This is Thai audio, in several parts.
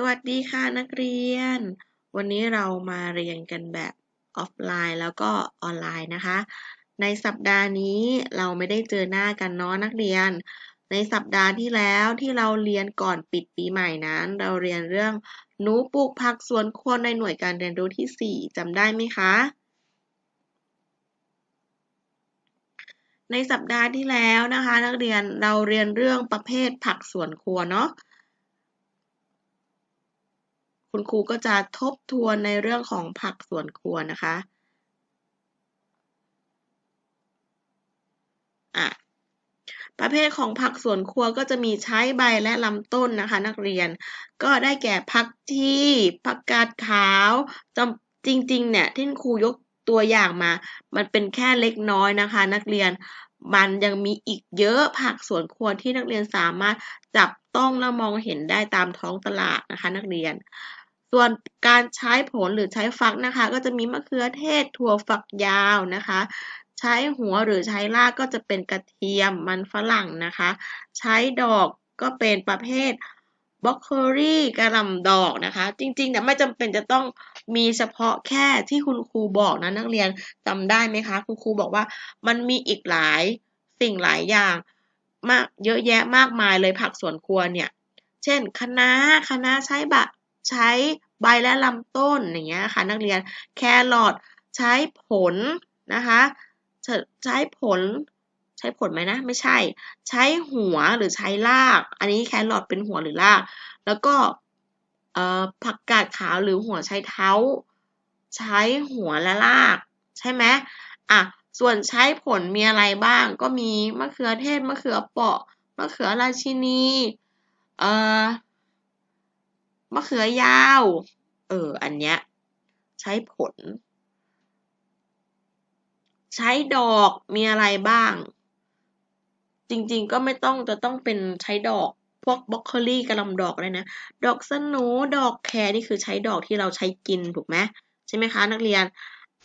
สวัสดีค่ะนักเรียน วันนี้เรามาเรียนกันแบบออฟไลน์แล้วก็ออนไลน์นะคะ ในสัปดาห์นี้เราไม่ได้เจอหน้ากันเนาะนักเรียน ในสัปดาห์ที่แล้วที่เราเรียนก่อนปิดปีใหม่นั้น เราเรียนเรื่องหนูปลูกผักสวนครัวในหน่วยการเรียนรู้ที่ 4จำได้ไหมคะ ในสัปดาห์ที่แล้วนะคะ นักเรียนเราเรียนเรื่องประเภทผักสวนครัวเนาะ คุณครูก็จะทบทวนในเรื่องของผักสวนครัวนะคะอะประเภทของผักสวนครัวก็จะมีใช้ใบและลำต้นนะคะ นักเรียนก็ได้แก่ผักชีผักกาดขาวจริงๆเนี่ยที่ครูยกตัวอย่างมา มันเป็นแค่เล็กน้อยนะคะ นักเรียน มันยังมีอีกเยอะผักสวนครัวที่นักเรียนสามารถจับต้องและมองเห็นได้ตามท้องตลาดนะคะ นักเรียน ส่วนการใช้ผลหรือใช้ฟักนะคะ ก็จะมีมะเขือเทศถั่วฝักยาวนะคะ ใช้หัวหรือใช้รากก็จะเป็นกระเทียมมันฝรั่งนะคะ ใช้ดอกก็เป็นประเภทบล็อกโคลี่กระหล่ำดอกนะคะ จริงๆเนี่ไม่จำเป็นจะต้อง มีเฉพาะแค่ที่คุณครูบอกนะนักเรียนจำได้ไหมคะ คุณครูบอกว่ามันมีอีกหลายสิ่งหลายอย่างมากเยอะแยะมากมายเลยผักสวนครัวเนี่ย เช่นคะน้าคะน้าใช้บะใช้ใบและลำต้นอย่างเงี้ยค่ะ นักเรียนแครอทใช้ผลนะคะใช้ผลใช้ผลไหมนะ ไม่ใช่ ใช้หัวหรือใช้ราก อันนี้แครอทเป็นหัวหรือราก แล้วก็ ผักกาดขาวหรือหัวใช้เท้า ใช้หัวและราก ใช่ไหมอะส่วนใช้ผลมีอะไรบ้าง ก็มีมะเขือเทศมะเขือเปาะมะเขือราชินีเอ่อมะเขือยาว เออ อันเนี้ยใช้ผล ใช้ดอกมีอะไรบ้าง จริงๆก็ไม่ต้องจะต้องเป็นใช้ดอก พวกบล็อกโคลี่กระลำดอกเลยนะ ดอกสนูดอกแครนี่คือใช้ดอกที่เราใช้กินถูกไหมใช่ไหมคะนักเรียน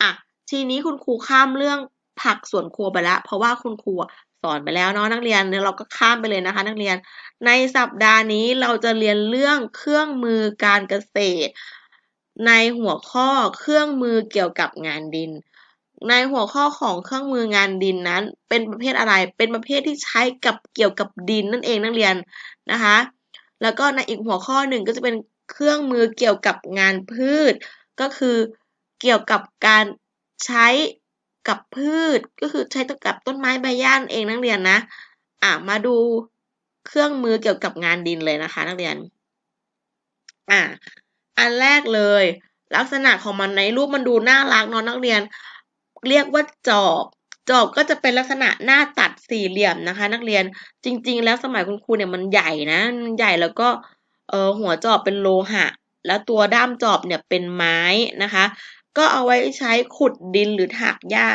อะทีนี้คุณครูข้ามเรื่องผักสวนครัวไปแล้วเพราะว่าคุณครูสอนไปแล้วเนาะนักเรียนเนี่ยเราก็ข้ามไปเลยนะคะ นักเรียนในสัปดาห์นี้เราจะเรียนเรื่องเครื่องมือการเกษตร ในหัวข้อเครื่องมือเกี่ยวกับงานดิน ในหัวข้อของเครื่องมืองานดินนั้น เป็นประเภทอะไร เป็นประเภทที่ใช้กับเกี่ยวกับดินนั่นเองนักเรียนนะคะ แล้วก็ในอีกหัวข้อหนึ่งก็จะเป็นเครื่องมือเกี่ยวกับงานพืช ก็คือเกี่ยวกับการใช้กับพืช ก็คือใช้กับต้นไม้ใบหญ้าเองนักเรียนนะ อะมาดูเครื่องมือเกี่ยวกับงานดินเลยนะคะ นักเรียน อะอันแรกเลย ลักษณะของมันในรูปมันดูน่ารักเนาะนักเรียน เรียกว่าจอบจอบก็จะเป็นลักษณะหน้าตัดสี่เหลี่ยมนะคะ นักเรียนจริง ๆ แล้วสมัยคุณครูเนี่ยมันใหญ่นะมันใหญ่แล้วก็เออหัวจอบเป็นโลหะ แล้วตัวด้ามจอบเนี่ยเป็นไม้นะคะ ก็เอาไว้ใช้ขุดดินหรือถากหญ้า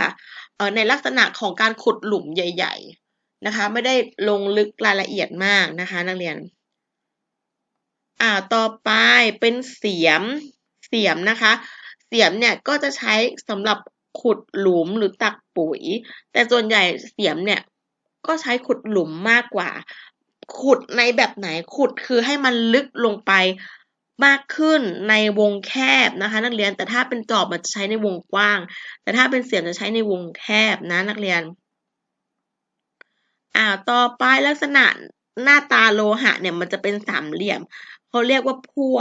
ในลักษณะของการขุดหลุมใหญ่ ๆนะคะ ไม่ได้ลงลึกรายละเอียดมากนะคะ นักเรียน อ่าต่อไปเป็นเสียมเสียมนะคะ เสียมเนี่ยก็จะใช้สำหรับ ขุดหลุมหรือตักปุ๋ย แต่ส่วนใหญ่เสียมเนี่ยก็ใช้ขุดหลุมมากกว่า ขุดในแบบไหนขุดคือให้มันลึกลงไปมากขึ้นในวงแคบนะคะ นักเรียนแต่ถ้าเป็นจอบมันจะใช้ในวงกว้าง แต่ถ้าเป็นเสียมจะใช้ในวงแคบนะนักเรียนอ่าต่อไปลักษณะหน้าตาโลหะเนี่ยมันจะเป็นสามเหลี่ยมเขาเรียกว่าพั่ว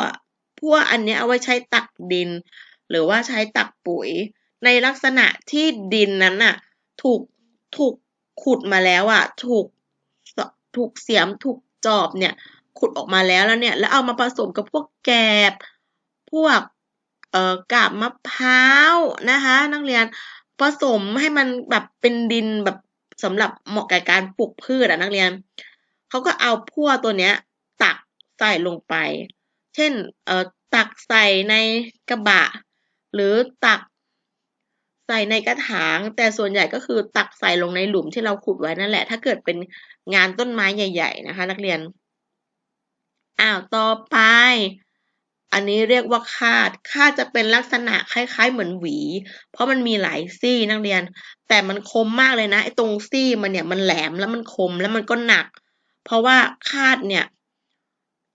พั่วอันนี้เอาไว้ใช้ตักดิน หรือว่าใช้ตักปุ๋ย ในลักษณะที่ดินนั้นน่ะ ถูกถูกขุดมาแล้วอะ ถูกถูกเสียมถูกจอบเนี่ย ขุดออกมาแล้วแล้วเนี่ย แล้วเอามาผสมกับพวกแกบ พวกเอ่อกาบมะพร้าวนะคะ นักเรียนผสมให้มันแบบเป็นดินแบบสำหรับเหมาะกับการปลูกพืชอะนักเรียนเขาก็เอาพั่วตัวเนี้ย ตักใส่ลงไป เช่นเอ่อตักใส่ในกระบะ หรือตัก ใส่ในกระถาง แต่ส่วนใหญ่ก็คือตักใส่ลงในหลุมที่เราขุดไว้นั่นแหละ ถ้าเกิดเป็นงานต้นไม้ใหญ่ ๆ นะคะ นักเรียนอ้าวต่อไป อันนี้เรียกว่าคาดคาดจะเป็นลักษณะคล้ายๆ เหมือนหวี เพราะมันมีหลายซี่นักเรียน แต่มันคมมากเลยนะไอ้ตรงซี่มันเนี่ยมันแหลมแล้วมันคมแล้วมันก็หนัก เพราะว่าคาดเนี่ย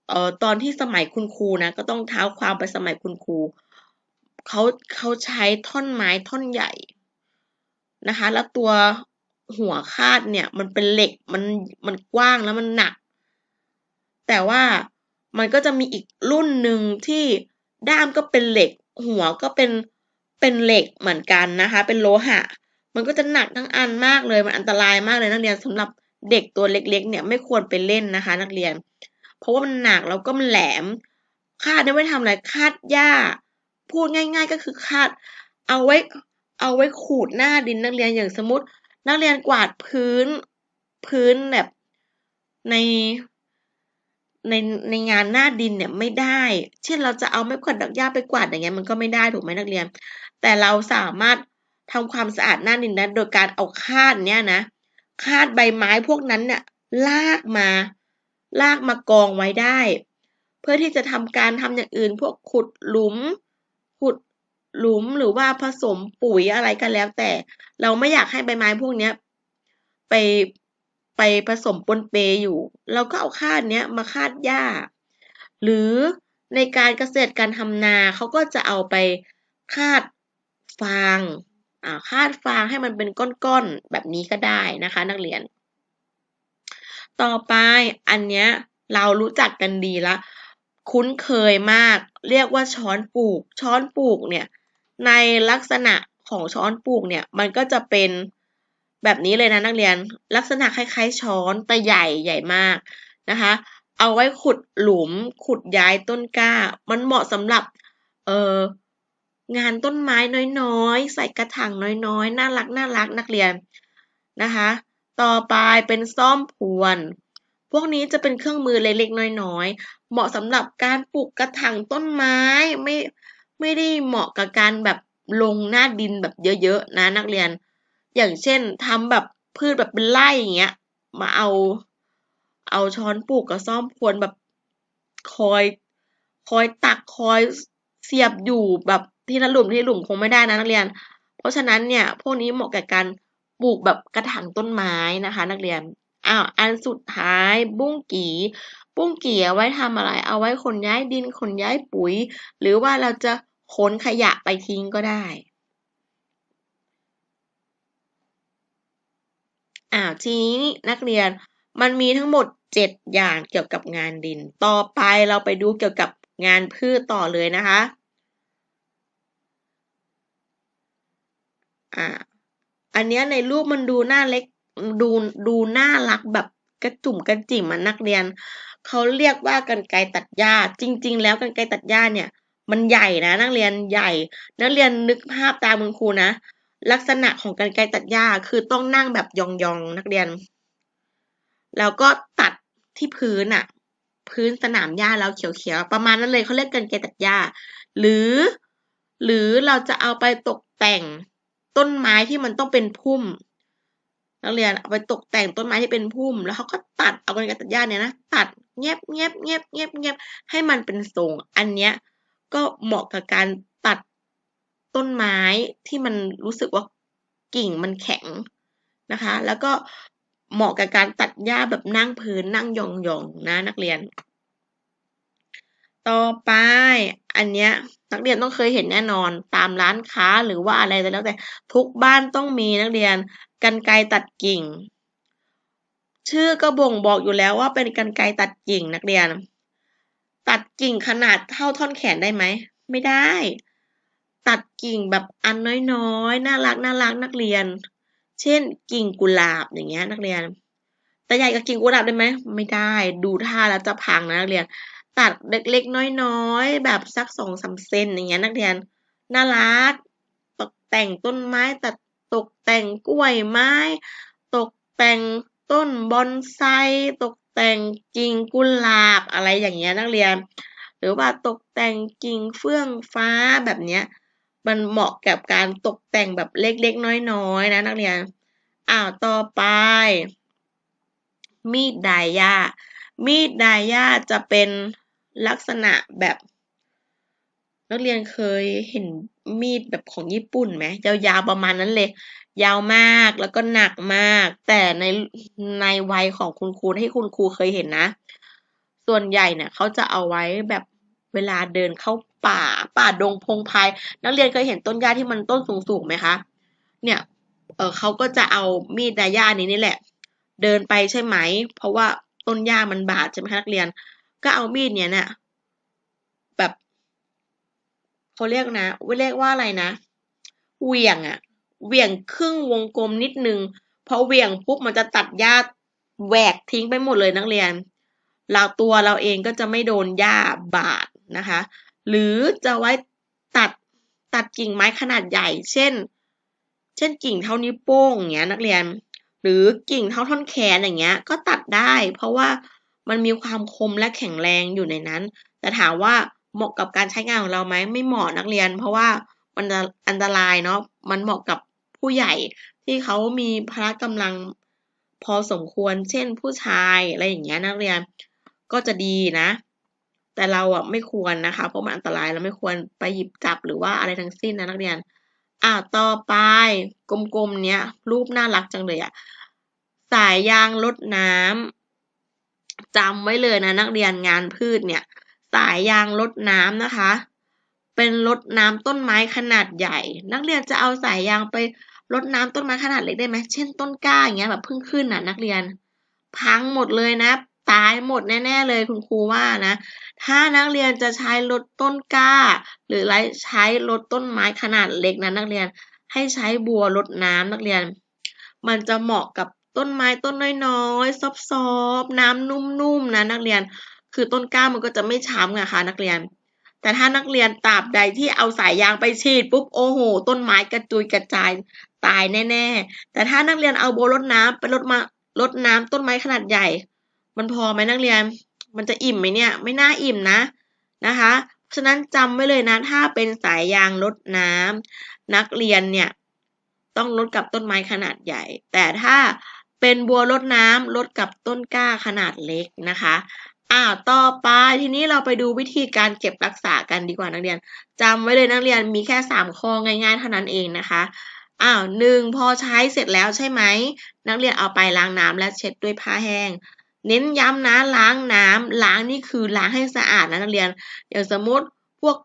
เอ่อตอนที่สมัยคุณครูนะก็ต้องเท้าความไปสมัยคุณครู เขาเขาใช้ท่อนไม้ท่อนใหญ่นะคะ แล้วตัวหัวคาดเนี่ย มันเป็นเหล็กมันมันกว้างแล้วมันหนัก แต่ว่ามันก็จะมีอีกรุ่นหนึ่งที่ด้ามก็เป็นเหล็ก หัวก็เป็นเป็นเหล็กเหมือนกันนะคะ เป็นโลหะ มันก็จะหนักทั้งอันมากเลยมันอันตรายมากเลยนักเรียนสำหรับเด็กตัวเล็กๆ เนี่ยไม่ควรไปเล่นนะคะ นักเรียน เพราะว่ามันหนักแล้วก็มันแหลมคาดได้ไว้ทำอะไรคาดหญ้า พูดง่าย ๆ ก็คือคาด เอาไว้เอาไว้ขูดหน้าดินนักเรียนอย่างสมมติ นักเรียนกวาดพื้นพื้นแบบในในในงานหน้าดินเนี่ยไม่ได้ เช่นเราจะเอาไม้กวาดดอกหญ้าไปกวาดอย่างเงี้ยมันก็ไม่ได้ถูกไหมนักเรียน แต่เราสามารถทำความสะอาดหน้าดินได้โดยการเอาคาดเนี่ยนะ คาดใบไม้พวกนั้นเนี่ยลากมา ลากมากองไว้ได้ เพื่อที่จะทำการทำอย่างอื่น พวกขุดหลุม หลุมหรือว่าผสมปุ๋ยอะไรก็แล้ว แต่เราไม่อยากให้ใบไม้พวกเนี้ย ไปไปผสมปนเปอยู่ เราก็เอาคาดเนี้ยมาคาดหญ้า หรือในการเกษตรการทำนาเขาก็จะเอาไปคาดฟางอ่าคาดฟางให้มันเป็นก้อนๆแบบนี้ก็ได้นะคะ นักเรียน ต่อไปอันเนี้ยเรารู้จักกันดีละ คุ้นเคยมาก เรียกว่าช้อนปลูก ช้อนปลูกเนี่ย ในลักษณะของช้อนปลูกเนี่ยมันก็จะเป็นแบบนี้เลยนะนักเรียน ลักษณะคล้ายๆ ช้อนแต่ใหญ่ใหญ่มากนะคะ เอาไว้ขุดหลุมขุดย้ายต้นกล้า มันเหมาะสำหรับเอองานต้นไม้น้อยๆ ใส่กระถางน้อยๆ น่ารักน่ารักนักเรียนนะคะ ต่อไปเป็นซ่อมพวน พวกนี้จะเป็นเครื่องมือเล็กๆน้อยๆ เหมาะสำหรับการปลูกกระถางต้นไม้ไม่ ไม่ได้เหมาะกับการแบบลงหน้าดินแบบเยอะๆนะนักเรียน อย่างเช่นทำแบบพืชแบบเป็นไร่อย่างเงี้ย มาเอา เอาช้อนปลูกกับซ่อมพวนแบบคอย คอยตักคอยเสียบอยู่แบบที่ละหลุมที่หลุมคงไม่ได้นะนักเรียน เพราะฉะนั้นเนี่ยพวกนี้เหมาะกับการปลูกแบบกระถางต้นไม้นะคะ นักเรียนอ้าวอันสุดท้ายบุ้งกีบุ้งกีเอาไว้ทำอะไร เอาไว้ขนย้ายดินขนย้ายปุ๋ย หรือว่าเราจะ ขนขยะไปทิ้งก็ได้อ่าทีนี้นักเรียนมันมีทั้งหมดเจ็ดอย่างเกี่ยวกับงานดิน ต่อไปเราไปดูเกี่ยวกับงานพืชต่อเลยนะคะอ่าอันเนี้ยในรูปมันดูหน้าเล็กดูดูน่ารักแบบกระจุ่มกระจิ๋มมันนักเรียน เขาเรียกว่ากันไกตัดหญ้าจริง ๆ แล้วกันไกตัดหญ้าเนี่ย มันใหญ่นะ นักเรียนใหญ่ นักเรียนนึกภาพตามคุณครูนะ ลักษณะของกันไกรตัดหญ้าคือต้องนั่งแบบยองๆนักเรียน แล้วก็ตัดที่พื้นอะพื้นสนามหญ้าแล้วเขียวๆประมาณนั้นเลยเขาเรียกกันไกรตัดหญ้า หรือ หรือเราจะเอาไปตกแต่งต้นไม้ที่มันต้องเป็นพุ่ม นักเรียนเอาไปตกแต่งต้นไม้ที่เป็นพุ่ม แล้วเขาก็ตัดเอากันไกรตัดหญ้าเนี่ยนะตัดเงียบเงียบเงียบเงียบเงียบให้มันเป็นทรงอันเนี้ย ก็เหมาะกับการตัดต้นไม้ที่มันรู้สึกว่ากิ่งมันแข็งนะคะ แล้วก็เหมาะกับการตัดหญ้าแบบนั่งพื้นนั่งยองๆนะนักเรียน ต่อไปอันเนี้ยนักเรียนต้องเคยเห็นแน่นอนตามร้านค้าหรือว่าอะไรแล้วแต่ทุกบ้านต้องมีนักเรียนกันไกตัดกิ่ง ชื่อก็บ่งบอกอยู่แล้วว่าเป็นกันไกตัดกิ่งนักเรียน ตัดกิ่งขนาดเท่าท่อนแขนได้ไหม ไม่ได้ ตัดกิ่งแบบอันน้อยๆ น่ารักน่ารักนักเรียน เช่นกิ่งกุหลาบอย่างเงี้ยนักเรียน แต่ใหญ่กับกิ่งกุหลาบได้ไหม ไม่ได้ ดูท่าแล้วจะพังนะนักเรียน ตัดเล็กๆ น้อยๆ แบบสักสองสาเซนอย่างเงี้ยนักเรียน น่ารัก ตกแต่งต้นไม้ตัดตกแต่งกล้วยไม้ ตกแต่ง ต้นบอนไซตกแต่งกิ่งกุหลาบอะไรอย่างเงี้ยนักเรียน หรือว่าตกแต่งกิ่งเฟื่องฟ้าแบบเนี้ยมันเหมาะกับการตกแต่งแบบเล็กๆน้อยๆนะนักเรียนอ้าวต่อไป มีดดายหญ้ามีดดายหญ้าจะเป็นลักษณะแบบ นักเรียนเคยเห็นมีดแบบของญี่ปุ่นไหมยาวๆประมาณนั้นเลย ยาวมากแล้วก็หนักมาก แต่ในในวัยของคุณครูที่คุณครูเคยเห็นนะ ส่วนใหญ่เนี่ยเขาจะเอาไว้แบบเวลาเดินเข้าป่าป่าดงพงไพรนักเรียนเคยเห็นต้นหญ้าที่มันต้นสูงๆไหมคะ เนี่ยเออเขาก็จะเอามีดดาย่านี้นี่แหละ เดินไปใช่ไหม เพราะว่าต้นหญ้ามันบาดใช่ไหมคะนักเรียน ก็เอามีดเนี่ยเนี่ยแบบเขาเรียกนะเรียกว่าอะไรนะเหวี่ยงอะ เหวี่ยงครึ่งวงกลมนิดนึงพอเหวี่ยงปุ๊บมันจะตัดหญ้าแหวกทิ้งไปหมดเลยนักเรียน เราตัวเราเองก็จะไม่โดนหญ้าบาดนะคะ หรือจะไว้ตัดตัดกิ่งไม้ขนาดใหญ่ เช่น เช่นกิ่งเท่านิ้วโป้งอย่างเงี้ยนักเรียน หรือกิ่งเท่าท่อนแขนอย่างเงี้ยก็ตัดได้ เพราะว่ามันมีความคมและแข็งแรงอยู่ในนั้น แต่ถามว่าเหมาะกับการใช้งานของเราไหมไม่เหมาะนักเรียน เพราะว่ามันอันตรายเนาะมันเหมาะกับ ผู้ใหญ่ที่เขามีพละกำลังพอสมควร เช่นผู้ชายอะไรอย่างเงี้ยนักเรียนก็จะดีนะ แต่เราอะไม่ควรนะคะ เพราะมันอันตรายเราไม่ควรไปหยิบจับหรือว่าอะไรทั้งสิ้นนะนักเรียน อ่าต่อไปกลมๆเนี้ยรูปน่ารักจังเลยอะสายยางลดน้ำจำไว้เลยนะนักเรียนงานพืชเนี่ย สายยางลดน้ำนะคะ เป็นลดน้ำต้นไม้ขนาดใหญ่ นักเรียนจะเอาสายยางไป ลดน้ำต้นไม้ขนาดเล็กได้ไหมเช่นต้นกล้าอย่างเงี้ยแบบเพิ่งขึ้นน่ะนักเรียน พังหมดเลยนะ ตายหมดแน่ๆเลยคุณครูว่านะ ถ้านักเรียนจะใช้ลดต้นกล้า หรือใช้ลดต้นไม้ขนาดเล็กนะนักเรียน ให้ใช้บัวลดน้ำนักเรียน มันจะเหมาะกับต้นไม้ต้นน้อยๆซอฟๆน้ำนุ่มๆนะนักเรียน คือต้นกล้ามันก็จะไม่ช้ำไงคะนักเรียนแต่ถ้านักเรียนตราบใดที่เอาสายยางไปฉีดปุ๊บโอ้โห ต้นไม้กระจุยกระจาย ตายแน่ๆ แต่ถ้านักเรียนเอาโบรดน้ำไปลดมาลดน้ำต้นไม้ขนาดใหญ่ มันพอไหมนักเรียน มันจะอิ่มไหมเนี่ย ไม่น่าอิ่มนะนะคะฉะนั้นจำไว้เลยนะถ้าเป็นสายยางลดน้ำนักเรียนเนี่ยต้องลดกับต้นไม้ขนาดใหญ่ แต่ถ้าเป็นบัวลดน้ำลดกับต้นกล้าขนาดเล็กนะคะอ่าต่อไปทีนี้เราไปดูวิธีการเก็บรักษากันดีกว่านักเรียนจำไว้เลยนักเรียนมีแค่สามข้อง่าย ๆ เท่านั้นเองนะคะ อ้าวหนึ่งพอใช้เสร็จแล้วใช่ไหม นักเรียนเอาไปล้างน้ำและเช็ดด้วยผ้าแห้ง เน้นย้ำนะล้างน้ำล้างนี่คือล้างให้สะอาดนะนักเรียนอย่างสมมติพวก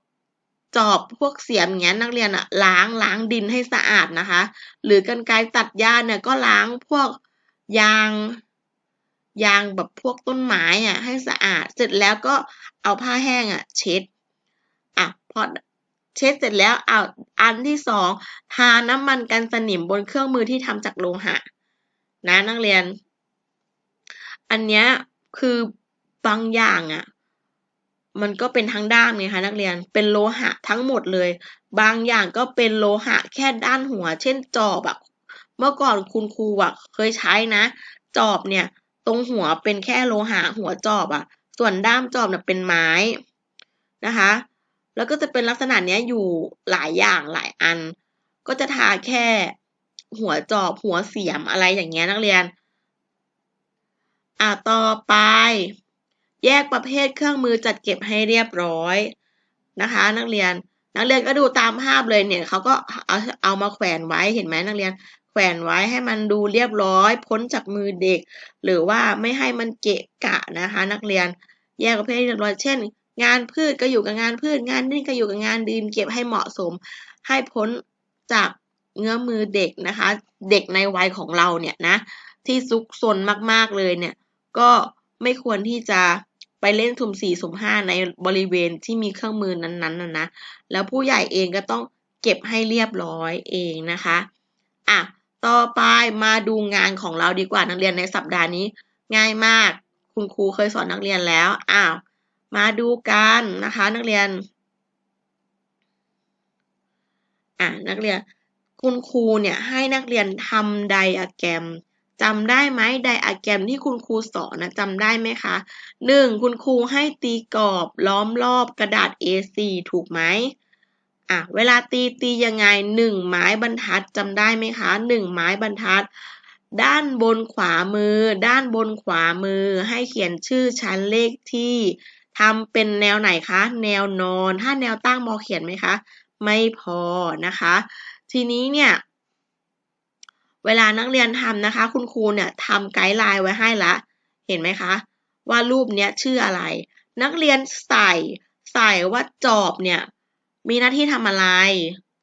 จอบพวกเสียมอย่างเงี้ยนักเรียนอะล้างล้างดินให้สะอาดนะคะ หรือกันไกรตัดหญ้าเนี่ยก็ล้างพวกยางยางแบบพวกต้นไม้อะให้สะอาด เสร็จแล้วก็เอาผ้าแห้งอะเช็ดอะพอ เช็ดเสร็จแล้วเอาอันที่สองทาน้ำมันกันสนิมบนเครื่องมือที่ทำจากโลหะนะนักเรียน อันเนี้ยคือบางอย่างอะ มันก็เป็นทั้งด้านไงคะนักเรียนเป็นโลหะทั้งหมดเลย บางอย่างก็เป็นโลหะแค่ด้านหัว เช่นจอบอะเมื่อก่อนคุณครูอะเคยใช้นะ จอบเนี่ย ตรงหัวเป็นแค่โลหะหัวจอบอะส่วนด้ามจอบเนี่ยเป็นไม้นะคะ แล้วก็จะเป็นลักษณะเนี้ยอยู่หลายอย่างหลายอัน ก็จะทาแค่หัวจอบหัวเสียมอะไรอย่างเงี้ยนักเรียน อ่าต่อไป แยกประเภทเครื่องมือจัดเก็บให้เรียบร้อยนะคะ นักเรียน นักเรียนก็ดูตามภาพเลยเนี่ยเขาก็เอาเอามาแขวนไว้เห็นไหมนักเรียน แขวนไว้ให้มันดูเรียบร้อย พ้นจากมือเด็ก หรือว่าไม่ให้มันเกะกะนะคะ นักเรียน แยกประเภทเรียบร้อยเช่น งานพืชก็อยู่กับงานพืช งานดินก็อยู่กับงานดินเก็บให้เหมาะสม ให้พ้นจากเงื้อมือเด็กนะคะ เด็กในวัยของเราเนี่ยนะ ที่ซุกซนมากๆเลยเนี่ย ก็ไม่ควรที่จะไปเล่นสุ่มสี่สุ่มห้าในบริเวณที่มีเครื่องมือนั้นๆนะนะ แล้วผู้ใหญ่เองก็ต้องเก็บให้เรียบร้อยเองนะคะ อะ ต่อไปมาดูงานของเราดีกว่านักเรียนในสัปดาห์นี้ ง่ายมาก คุณครูเคยสอนนักเรียนแล้ว อ้าว มาดูกันนะคะนักเรียน อะนักเรียน คุณครูเนี่ยให้นักเรียนทำไดอะแกรมจำได้ไหมไดอะแกรมที่คุณครูสอนนะจำได้ไหมคะหนึ่งคุณครูให้ตีกรอบล้อมรอบกระดาษ A4 ถูกไหมอะเวลาตีตียังไงหนึ่งไม้บรรทัดจำได้ไหมคะหนึ่งไม้บรรทัด ด้านบนขวามือ ด้านบนขวามือให้เขียนชื่อชั้นเลขที่ ทำเป็นแนวไหนคะ แนวนอน ถ้าแนวตั้งมอเขียนไหมคะ ไม่พอนะคะ ทีนี้เนี่ยเวลานักเรียนทำนะคะ คุณครูเนี่ยทำไกด์ไลน์ไว้ให้ละ เห็นไหมคะ ว่ารูปเนี้ยชื่ออะไร นักเรียนใส่ใส่ว่าจอบเนี่ยมีหน้าที่ทำอะไร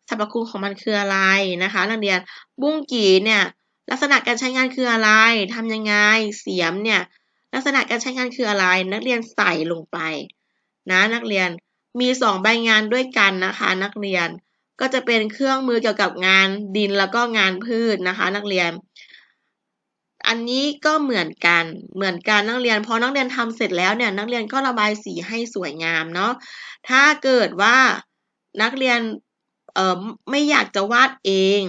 สรรพคุณของมันคืออะไรนะคะ นักเรียนบุ้งกีเนี่ยลักษณะการใช้งานคืออะไรทำยังไงเสียมเนี่ย ลักษณะการใช้งานคืออะไร นักเรียนใส่ลงไป นะนักเรียนมีสองใบงานด้วยกันนะคะ นักเรียนก็จะเป็นเครื่องมือเกี่ยวกับงานดินแล้วก็งานพืชนะคะ นักเรียน อันนี้ก็เหมือนกันเหมือนกันนักเรียนพอนักเรียนทำเสร็จแล้วเนี่ยนักเรียนก็ระบายสีให้สวยงามเนาะถ้าเกิดว่านักเรียนเอ่อไม่อยากจะวาดเอง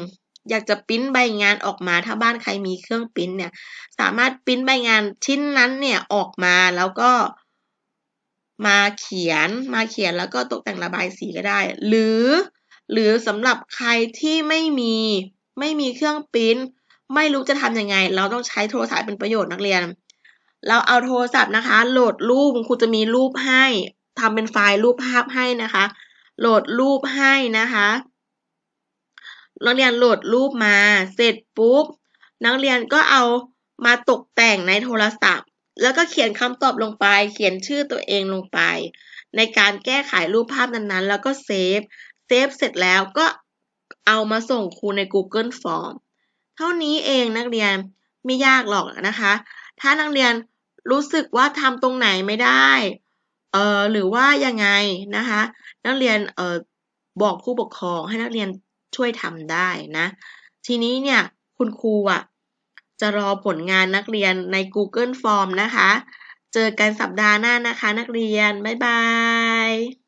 อยากจะปริ้นใบงานออกมา ถ้าบ้านใครมีเครื่องปริ้นเนี่ย สามารถปริ้นใบงานชิ้นนั้นเนี่ยออกมาแล้วก็มาเขียนมาเขียนแล้วก็ตกแต่งระบายสีก็ได้ หรือ หรือสำหรับใครที่ไม่มีไม่มีเครื่องปริ้น ไม่รู้จะทำยังไง เราต้องใช้โทรศัพท์เป็นประโยชน์นักเรียน เราเอาโทรศัพท์นะคะ โหลดรูปครูจะมีรูปให้ทำเป็นไฟล์รูปภาพให้นะคะ โหลดรูปให้นะคะ นักเรียนโหลดรูปมา เสร็จปุ๊บ นักเรียนก็เอามาตกแต่งในโทรศัพท์ แล้วก็เขียนคำตอบลงไป เขียนชื่อตัวเองลงไป ในการแก้ไขรูปภาพนั้นๆ แล้วก็เซฟ เซฟเสร็จแล้วก็เอามาส่งครูใน Google Form เท่านี้เองนักเรียนไม่ยากหรอกนะคะ ถ้านักเรียนรู้สึกว่าทำตรงไหนไม่ได้ เอ่อ หรือว่ายังไงนะคะ นักเรียน เอ่อ บอกผู้ปกครองให้นักเรียน ช่วยทำได้นะ ทีนี้เนี่ยคุณครูอะจะรอผลงานนักเรียนใน Google Form นะคะ เจอกันสัปดาห์หน้านะคะนักเรียน บ๊ายบาย